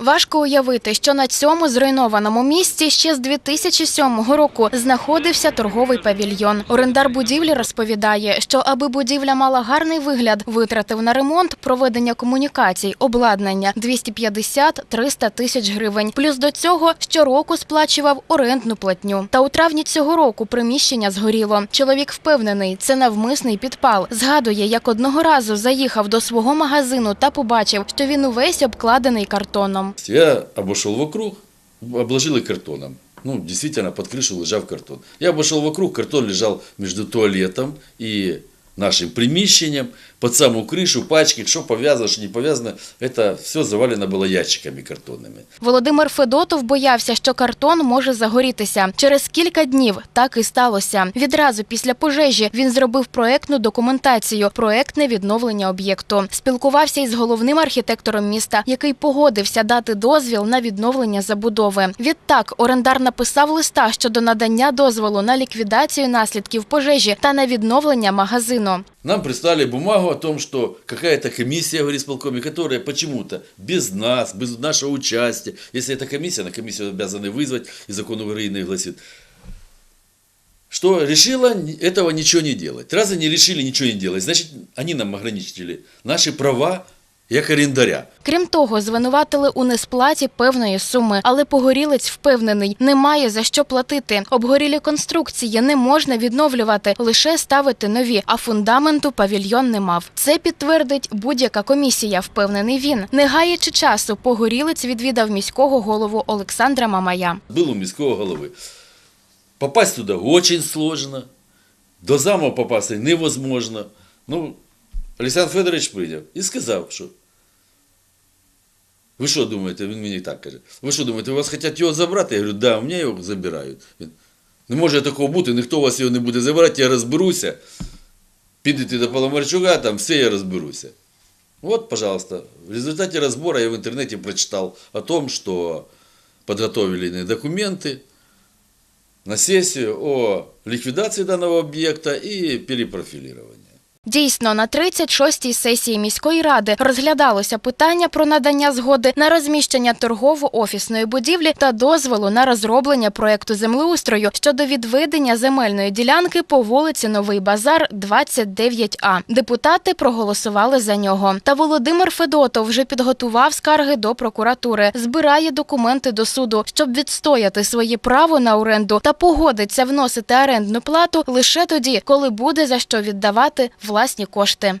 Важко уявити, що на цьому зруйнованому місці ще з 2007 року знаходився торговий павільйон. Орендар будівлі розповідає, що аби будівля мала гарний вигляд, витратив на ремонт, проведення комунікацій, обладнання 250-300 тисяч гривень. Плюс до цього щороку сплачував орендну платню. Та у травні цього року приміщення згоріло. Чоловік впевнений, це навмисний підпал. Згадує, як одного разу заїхав до свого магазину та побачив, що він увесь обкладений картоном. Я обошел вокруг, обложил их картоном. Ну, действительно, под крышу лежал картон. Я обошел вокруг, картон лежал между туалетом и нашим приміщенням, под саму крышу, пачки, что повязано, что не повязано. Это все завалено было ящиками картонными. Володимир Федотов боявся, що картон може загорітися. Через кілька днів так і сталося. Відразу після пожежі він зробив проектну документацію, проектне відновлення об'єкту. Спілкувався із головним архітектором міста, який погодився дати дозвіл на відновлення забудови. Відтак орендар написав листа щодо надання дозволу на ліквідацію наслідків пожежі та на відновлення магазину. Нам прислали бумагу О том, что какая-то комиссия в исполкоме, которая почему-то без нас, без нашего участия, если это комиссия, на комиссию обязаны вызвать, и закон Украины гласит, что решила этого ничего не делать. Раз они решили ничего не делать, значит, они нам ограничили наши права як орендаря. Крім того, звинуватили у несплаті певної суми, але погорілець впевнений, немає за що платити. Обгорілі конструкції не можна відновлювати, лише ставити нові, а фундаменту павільйон не мав. Це підтвердить будь-яка комісія, впевнений він. Не гаючи часу, погорілець відвідав міського голову Олександра Мамая. Был у міського голови. Попасть туда очень сложно. До заму попасти невозможно. Ну, Олександр Федорович прийняв і сказав, що ви що думаєте, він мені так каже, ви що думаєте, у вас хочуть його забрати? Я говорю, да, у мене його забирають. Він, не може такого бути, ніхто у вас його не буде забирати, я розберуся. Підете до Паламарчука, там все, я розберуся. Вот, пожалуйста, в результате разбора я в интернете прочитал о том, что подготовлены документы на сессию о ликвидации данного объекта и перепрофилировании. Дійсно, на 36-й сесії міської ради розглядалося питання про надання згоди на розміщення торгово-офісної будівлі та дозволу на розроблення проекту землеустрою щодо відведення земельної ділянки по вулиці Новий Базар, 29А. Депутати проголосували за нього. Та Володимир Федотов вже підготував скарги до прокуратури, збирає документи до суду, щоб відстояти своє право на оренду та погодиться вносити орендну плату лише тоді, коли буде за що віддавати власні кошти.